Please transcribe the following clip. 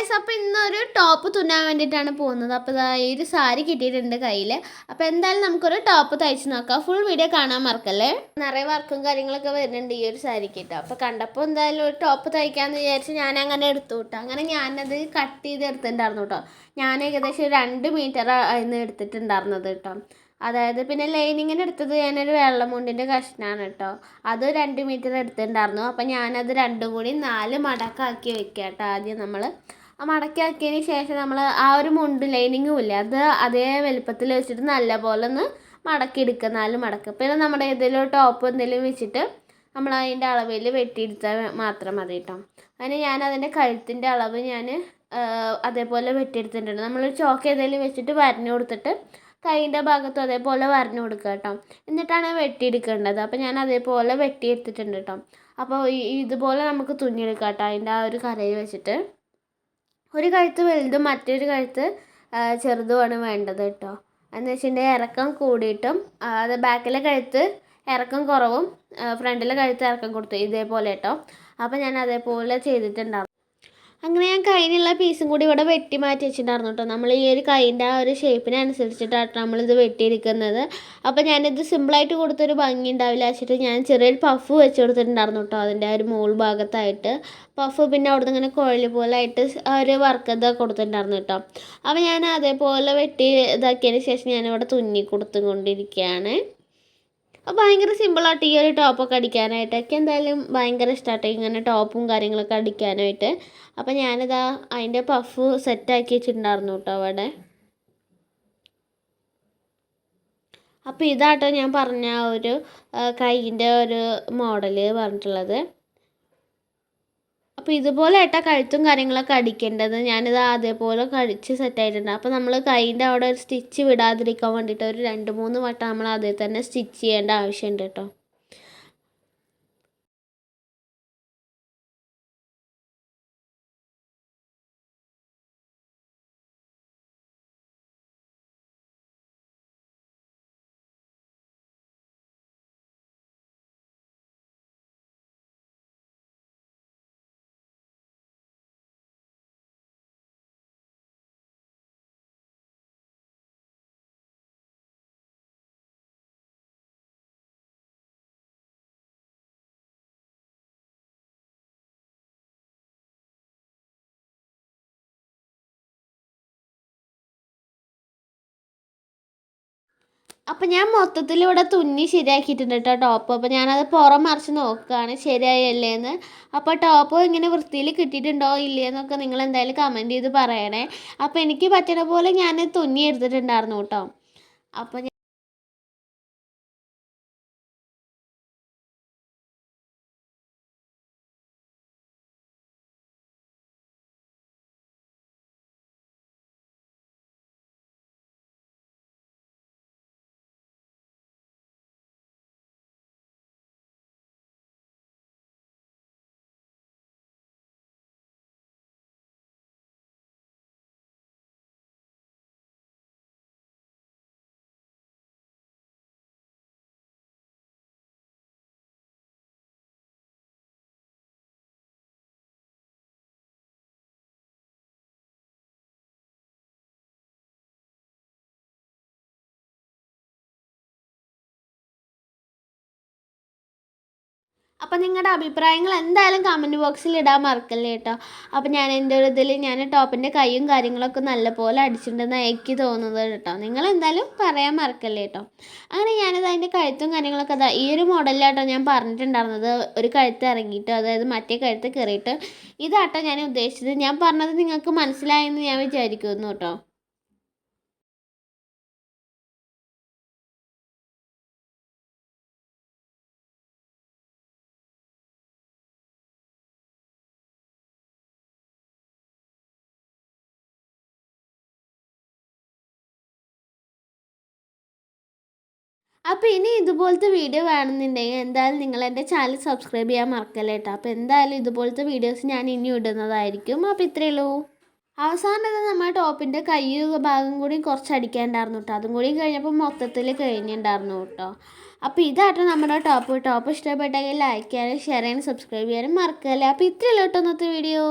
Guys അപ്പോൾ ഇന്നൊരു top തുന്നാൻ വേണ്ടിയിട്ടാണ് പോകുന്നത്. അപ്പോൾ ഈ ഒരു സാരി കിട്ടിയിട്ടുണ്ട് കയ്യിൽ അപ്പോൾ എന്തായാലും നമുക്കൊരു ടോപ്പ് തയ്ച്ച് നോക്കാം. ഫുൾ വീഡിയോ കാണാൻ മറക്കല്ലേ? നിറയെ വർക്കും കാര്യങ്ങളൊക്കെ വരുന്നുണ്ട് ഈ ഒരു സാരി കേട്ടോ അപ്പോൾ കണ്ടപ്പോൾ എന്തായാലും ഒരു ടോപ്പ് തയ്ക്കാമെന്ന് വിചാരിച്ച് ഞാൻ അങ്ങനെ എടുത്തു കേട്ടോ അങ്ങനെ ഞാനത് കട്ട് ചെയ്ത് എടുത്തിട്ടുണ്ടായിരുന്നു കേട്ടോ ഞാൻ ഏകദേശം രണ്ട് മീറ്റർ ആയിരുന്നു എടുത്തിട്ടുണ്ടായിരുന്നത് കേട്ടോ അതായത് പിന്നെ ലൈനിങ്ങിന് എടുത്തത് ഞാനൊരു വെള്ളമുണ്ടിന്റെ കഷ്ണമാണ് കേട്ടോ അത് രണ്ട് മീറ്റർ എടുത്തിട്ടുണ്ടായിരുന്നു. അപ്പം ഞാനത് രണ്ടും കൂടി നാല് മടക്കാക്കി വെക്കാം കേട്ടോ ആദ്യം നമ്മൾ ആ മടക്കാക്കിയതിന് ശേഷം നമ്മൾ ആ ഒരു മുണ്ട് ലൈനിങ്ങും ഇല്ലേ അത് അതേ വലുപ്പത്തിൽ വെച്ചിട്ട് നല്ല പോലെ ഒന്ന് മടക്കി എടുക്കുക നാല് മടക്കുക പിന്നെ നമ്മുടെ ഏതെങ്കിലും ടോപ്പ് എന്തെങ്കിലും വെച്ചിട്ട് നമ്മൾ അതിന്റെ അളവിൽ വെട്ടിയെടുത്താൽ മാത്രം മതി കേട്ടോ അതിന് ഞാൻ അതിന്റെ കഴുത്തിന്റെ അളവ് ഞാൻ അതേപോലെ വെട്ടിയെടുത്തിട്ടുണ്ട്. നമ്മൾ ചോക്ക് ഏതെങ്കിലും വെച്ചിട്ട് വരഞ്ഞു കൊടുത്തിട്ട് കൈയിന്റെ ഭാഗത്തും അതേപോലെ വരഞ്ഞു കൊടുക്കുക കേട്ടോ എന്നിട്ടാണ് വെട്ടിയെടുക്കേണ്ടത്. അപ്പോൾ ഞാൻ അതേപോലെ വെട്ടിയെടുത്തിട്ടുണ്ട് കേട്ടോ അപ്പോൾ ഇതുപോലെ നമുക്ക് തുന്നിയെടുക്കാം കേട്ടോ അതിന്റെ ആ ഒരു കരയിൽ വെച്ചിട്ട്. ഒരു കഴുത്ത് വലുതും മറ്റൊരു കഴുത്ത് ചെറുതുമാണ് വേണ്ടത് കേട്ടോ. എന്ന് വെച്ചിട്ടുണ്ടെങ്കിൽ ഇറക്കം കൂടിയിട്ടും അത് ബാക്കിലെ കഴുത്ത് ഇറക്കം കുറവും ഫ്രണ്ടിലെ കഴുത്ത് ഇറക്കം കൊടുത്തു ഇതേപോലെ കേട്ടോ. അപ്പോൾ ഞാൻ അതേപോലെ ചെയ്തിട്ടുണ്ടാവും. അങ്ങനെ ഞാൻ കൈയിലുള്ള പീസും കൂടി ഇവിടെ വെട്ടി മാറ്റി വെച്ചിട്ടുണ്ടായിരുന്നു കേട്ടോ നമ്മൾ ഈ ഒരു കൈന്റെ ആ ഒരു ഷേപ്പിനനുസരിച്ചിട്ടാണ് നമ്മളിത് വെട്ടിയിരിക്കുന്നത്. അപ്പോൾ ഞാനിത് സിമ്പിളായിട്ട് കൊടുത്തൊരു ഭംഗി ഉണ്ടാവില്ല വെച്ചിട്ട് ഞാൻ ചെറിയൊരു പഫ് വെച്ച് കൊടുത്തിട്ടുണ്ടായിരുന്നു കേട്ടോ അതിന്റെ ആ ഒരു മോൾ ഭാഗത്തായിട്ട്. പഫ് പിന്നെ അവിടുന്ന് ഇങ്ങനെ കുഴൽ പോലെ ആയിട്ട് ഒരു വർക്ക് ഇതൊക്കെ കൊടുത്തിട്ടുണ്ടായിരുന്നു കേട്ടോ അപ്പോൾ ഞാൻ അതേപോലെ വെട്ടി ഇതാക്കിയതിന് ശേഷം ഞാനിവിടെ തുന്നി കൊടുത്തുകൊണ്ടിരിക്കുകയാണ്. അപ്പോൾ ഭയങ്കര സിമ്പിളായിട്ട് ഈ ഒരു ടോപ്പൊക്കെ അടിക്കാനായിട്ടൊക്കെ എന്തായാലും ഭയങ്കര ഇഷ്ടമായിട്ട് ഇങ്ങനെ ടോപ്പും കാര്യങ്ങളൊക്കെ അടിക്കാനായിട്ട്. അപ്പോൾ ഞാനിതാ അതിന്റെ പഫ് സെറ്റാക്കി വെച്ചിട്ടുണ്ടായിരുന്നു കേട്ടോ അവിടെ. അപ്പോൾ ഇതാട്ടോ ഞാൻ പറഞ്ഞ ഒരു കൈയിന്റെ ഒരു മോഡൽ പറഞ്ഞിട്ടുള്ളത്. അപ്പോൾ ഇതുപോലെ ആയിട്ടാ കഴുത്തും കാര്യങ്ങളൊക്കെ അടിക്കേണ്ടത്. ഞാനിത് അതേപോലെ കഴിച്ച് സെറ്റായിട്ടുണ്ട് അപ്പോൾ നമ്മൾ കൈയിന്റെ അവിടെ ഒരു സ്റ്റിച്ച് വിടാതിരിക്കാൻ വേണ്ടിയിട്ട് ഒരു രണ്ട് മൂന്ന് വട്ടം നമ്മൾ അതിൽ തന്നെ സ്റ്റിച്ച് ചെയ്യേണ്ട ആവശ്യമുണ്ട് കേട്ടോ. അപ്പം ഞാൻ മൊത്തത്തിൽ ഇവിടെ തുന്നി ശരിയാക്കിയിട്ടുണ്ട് കേട്ടോ ടോപ്പ് അപ്പോൾ ഞാനത് പുറം മറിച്ച് നോക്കുകയാണ് ശരിയായല്ലേ എന്ന് അപ്പോൾ ടോപ്പ് ഇങ്ങനെ വൃത്തിയിൽ കിട്ടിയിട്ടുണ്ടോ ഇല്ലയെന്നൊക്കെ നിങ്ങൾ എന്തായാലും കമന്റ് ചെയ്ത് പറയണേ. അപ്പോൾ എനിക്ക് പറ്റണ പോലെ ഞാൻ തുന്നി എടുത്തിട്ടുണ്ടായിരുന്നു കേട്ടോ. അപ്പോൾ അപ്പോൾ നിങ്ങളുടെ അഭിപ്രായങ്ങൾ എന്തായാലും കമന്റ് ബോക്സിൽ ഇടാൻ മറക്കല്ലേ കേട്ടോ അപ്പോൾ ഞാൻ എന്റെ ഒരു ഇതിൽ ഞാൻ ടോപ്പിന്റെ കൈയും കാര്യങ്ങളൊക്കെ നല്ലപോലെ അടിച്ചിട്ടുണ്ടെന്ന് എനിക്ക് തോന്നുന്നത് കേട്ടോ നിങ്ങൾ എന്തായാലും പറയാൻ മറക്കല്ലേ കേട്ടോ അങ്ങനെ ഞാനത് അതിന്റെ കഴുത്തും കാര്യങ്ങളൊക്കെ അതാ ഈ ഒരു മോഡലിലാട്ടോ ഞാൻ പറഞ്ഞിട്ടുണ്ടായിരുന്നത്. ഒരു കഴുത്ത് ഇറങ്ങിയിട്ട് അതായത് മറ്റേ കഴുത്ത് കയറിയിട്ട് ഇതാട്ടോ ഞാൻ ഉദ്ദേശിച്ചത്. ഞാൻ പറഞ്ഞത് നിങ്ങൾക്ക് മനസ്സിലായെന്ന് ഞാൻ വിചാരിക്കുന്നു കേട്ടോ അപ്പോൾ ഇനി ഇതുപോലത്തെ വീഡിയോ വേണമെന്നുണ്ടെങ്കിൽ എന്തായാലും നിങ്ങൾ എന്റെ ചാനൽ സബ്സ്ക്രൈബ് ചെയ്യാൻ മറക്കല്ലേ കേട്ടോ അപ്പോൾ എന്തായാലും ഇതുപോലത്തെ വീഡിയോസ് ഞാൻ ഇനി ഇടുന്നതായിരിക്കും. അപ്പോൾ ഇത്രയേ ഉള്ളൂ. അവസാനം നമ്മുടെ ടോപ്പിന്റെ കൈ ഭാഗം കൂടി കുറച്ച് അടിക്കാനുണ്ടായിരുന്നു കേട്ടോ അതും കൂടി കഴിഞ്ഞപ്പോൾ മൊത്തത്തിൽ കഴിഞ്ഞിട്ടുണ്ടായിരുന്നു കേട്ടോ അപ്പോൾ ഇതാട്ടോ നമ്മുടെ ടോപ്പ് ടോപ്പ് ഇഷ്ടപ്പെട്ടെങ്കിൽ ലൈക്ക് ചെയ്യാനും ഷെയർ ചെയ്യാനും സബ്സ്ക്രൈബ് ചെയ്യാനും മറക്കല്ലേ. അപ്പോൾ ഇത്രയല്ലോ കേട്ടോ ഇന്നത്തെ വീഡിയോ